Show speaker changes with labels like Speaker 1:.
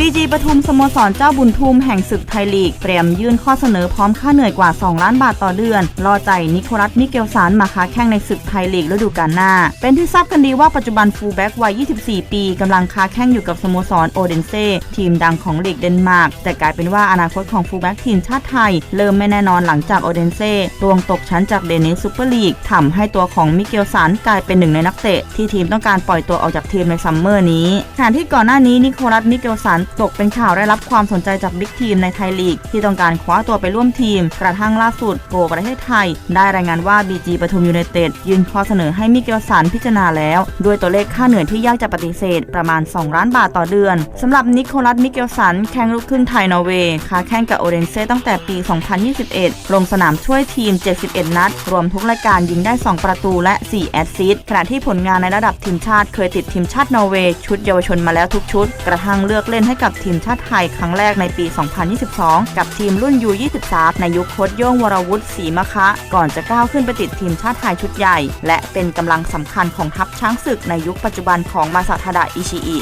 Speaker 1: บีจีปทุมสโมสรเจ้าบุญทุ่มแห่งศึกไทยลีก เตรียมยื่นข้อเสนอพร้อมค่าเหนื่อยกว่า 2 ล้านบาทต่อเดือนรอใจนิโคลัสมิเกลสันมาค้าแข่งในศึกไทยลีกฤดูกาลหน้า เป็นที่ทราบกันดีว่าปัจจุบันฟูลแบ็กวัย 24 ปีกำลังค้าแข่งอยู่กับสโมสรโอเดนเซ่ทีมดังของลีกเดนมาร์กแต่กลายเป็นว่าอนาคตของฟูลแบ็กทีมชาติไทย เริ่มไม่แน่นอนหลังจากโอเดนเซ่รวงตกชั้นจากเดนิสซูเปอร์ลีกทำให้ตัวของมิเกลสันกลายเป็นหนึ่งในนักเตะที่ทีมต้องการปล่อยตัวออกจากทีมในซัมเมอร์นี้ขณะที่ก่อนหน้านี้นิโคลัสมิเกลสันตกเป็นข่าวได้รับความสนใจจากบิ๊กทีมในไทยลีก ที่ต้องการคว้าตัวไปร่วมทีม กระทั่งล่าสุดโกประเทศไทย ได้รายงานว่าบีจีปทุมยูไนเต็ดยื่นข้อเสนอให้มิเกลสันพิจารณาแล้ว ด้วยตัวเลขค่าเหนื่อยที่ยากจะปฏิเสธ ประมาณ 2 ล้านบาทต่อเดือนสำหรับนิโคลัสมิเกลสันแข่งลูกครึ่งไทยนอร์เวย์ค้าแข่งกับโอเรนเซ่ตั้งแต่ปี 2021 ลงสนามช่วยทีม 71 นัด รวมทุกรายการยิงได้ 2 ประตูและ 4 แอสซิสต์ขณะที่ผลงานในระดับทีมชาติเคยติดทีมชาตินอร์เวย์ชุดเยาวชนมาแล้วทุกชุด กระทั่งเลือกเล่นให้กับทีมชาติไทยครั้งแรกในปี 2022 กับทีมรุ่น U23 ในยุคโค้ชโย่งวรวุฒิศรีมะคะ ก่อนจะก้าวขึ้นไปติดทีมชาติไทยชุดใหญ่ และเป็นกำลังสำคัญของทัพช้างศึกในยุคปัจจุบันของมาซาทาดะอิชิอิ